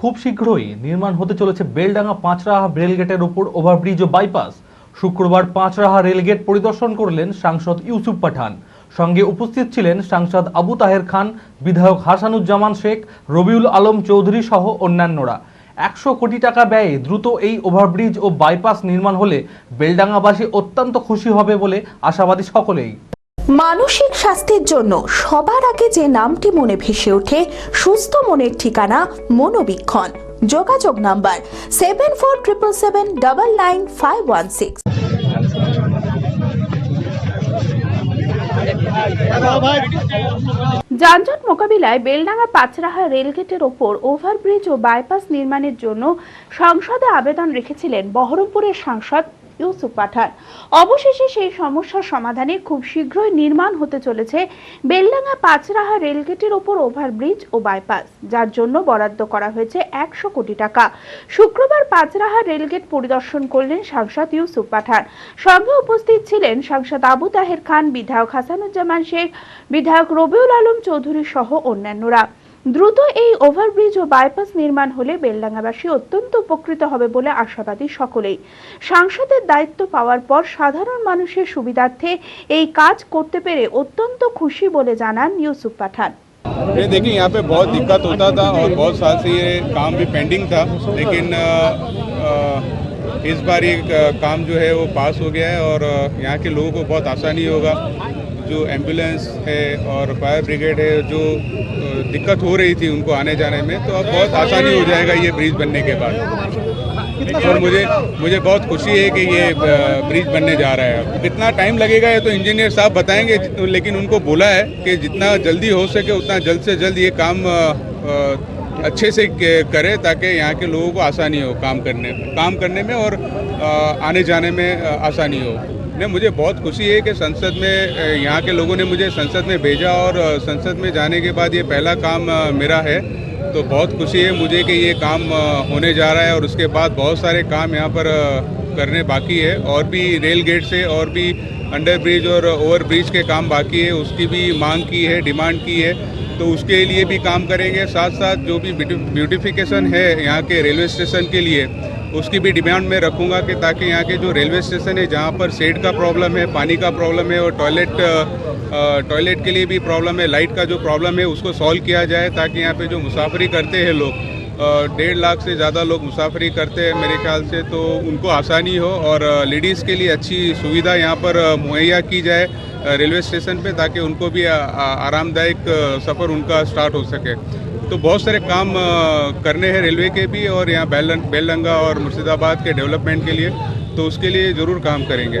খুব শীঘ্রই নির্মাণ হতে চলেছে বেলডাঙ্গা পাঁচরাহা রেলগেটের উপর ওভারব্রিজ ও বাইপাস। শুক্রবার পাঁচরাহা রেলগেট পরিদর্শন করলেন সাংসদ ইউসুফ পাঠান। সঙ্গে উপস্থিত ছিলেন সাংসদ আবু তাহের খান, বিধায়ক হাসানুজ্জামান শেখ, রবিউল আলম চৌধুরী সহ অন্যান্যরা। একশো কোটি টাকা ব্যয়ে দ্রুত এই ওভারব্রিজ ও বাইপাস নির্মাণ হলে বেলডাঙ্গাবাসী অত্যন্ত খুশি হবে বলে আশাবাদী সকলেই। মানসিক স্বাস্থ্যের জন্য সবার আগে যে নামটি মনে ভেসে ওঠে, সুস্থ মনের ঠিকানা মনোবীক্ষণ। যোগাযোগ number seven four triple seven double nine five one six যানজট মোকাবিলায় বেলডাঙ্গা পাঁচরাহা রেলগেটের ওপর ওভারব্রিজ ও বাইপাস নির্মাণের জন্য সংসদে আবেদন রেখেছিলেন বহরমপুরের সাংসদ ইউসুফ পাঠান। অবশেষে সেই সমস্যার সমাধানে খুব শীঘ্রই নির্মাণ হতে চলেছে বেলডাঙ্গা পাঁচরাহা রেলগেটের ওপর ওভারব্রিজ ও বাইপাস, যার জন্য বরাদ্দ করা হয়েছে একশো কোটি টাকা। শুক্রবার পাঁচরাহা রেলগেট পরিদর্শন করলেন সাংসদ ইউসুফ পাঠান। সঙ্গে উপস্থিত ছিলেন সাংসদ আবু তাহের খান, বিধায়ক হাসানুজ্জামান শেখ, বিধায়ক রবিউল আলম চৌধুরী সহ অন্যান্যরা। দ্রুত এই ওভারব্রিজ ও বাইপাস নির্মাণ হলে বেলডাঙ্গাবাসী অত্যন্ত উপকৃত হবে বলে আশাবাদী সকলেই সাংসদের দায়িত্ব পাওয়ার পর সাধারণ মানুষের সুবিধার্থে এই কাজ করতে পেরে অত্যন্ত খুশি বলে জানান ইউসুফ পাঠান ये देखिए यहाँ पे बहुत दिक्कत होता था और बहुत साल से ये काम भी पेंडिंग था लेकिन अ, अ, इस बार ये अ, काम जो है वो पास हो गया है और अ, यहाँ के लोगों को बहुत आसानी होगा जो एंबुलेंस है और फायर ब्रिगेड है, जो दिक्कत हो रही थी उनको आने जाने में तो अब बहुत आसानी हो जाएगा ये ब्रिज बनने के बाद। और मुझे मुझे बहुत खुशी है कि ये ब्रिज बनने जा रहा है कितना टाइम लगेगा ये तो इंजीनियर साहब बताएँगे लेकिन उनको बोला है कि जितना जल्दी हो सके उतना जल्द से जल्द ये काम अच्छे से करे, ताकि यहाँ के लोगों को आसानी हो काम करने काम करने में और आने जाने में आसानी हो। ने मुझे बहुत खुशी है कि संसद में यहाँ के लोगों ने मुझे संसद में भेजा और संसद में जाने के बाद ये पहला काम मेरा है। तो बहुत खुशी है मुझे कि ये काम होने जा रहा है और उसके बाद बहुत सारे काम यहाँ पर करने बाकी है। और भी रेल गेट से और भी अंडर ब्रिज और ओवर ब्रिज के काम बाकी है। उसकी भी मांग की है, डिमांड की है। तो उसके लिए भी काम करेंगे। साथ साथ जो भी ब्यूटिफिकेशन है यहाँ के रेलवे स्टेशन के लिए, उसकी भी डिमांड में रखूँगा कि ताकि यहाँ के जो रेलवे स्टेशन है, जहाँ पर शेड का प्रॉब्लम है, पानी का प्रॉब्लम है और टॉयलेट टॉयलेट के लिए भी प्रॉब्लम है, लाइट का जो प्रॉब्लम है, उसको सॉल्व किया जाए ताकि यहाँ पे जो मुसाफरी करते हैं लोग डेढ़ लाख से ज़्यादा लोग मुसाफरी करते हैं मेरे ख्याल से तो उनको आसानी हो और लेडीज़ के लिए अच्छी सुविधा यहाँ पर मुहैया की जाए। रेलवे स्टेशन पे ताकि उनको भी आरामदायक सफ़र उनका स्टार्ट हो सके। तो बहुत सारे काम करने हैं रेलवे के भी और यहाँ बेल बेलडंगा और मुर्शिदाबाद के डेवलपमेंट के लिए तो उसके लिए ज़रूर काम करेंगे।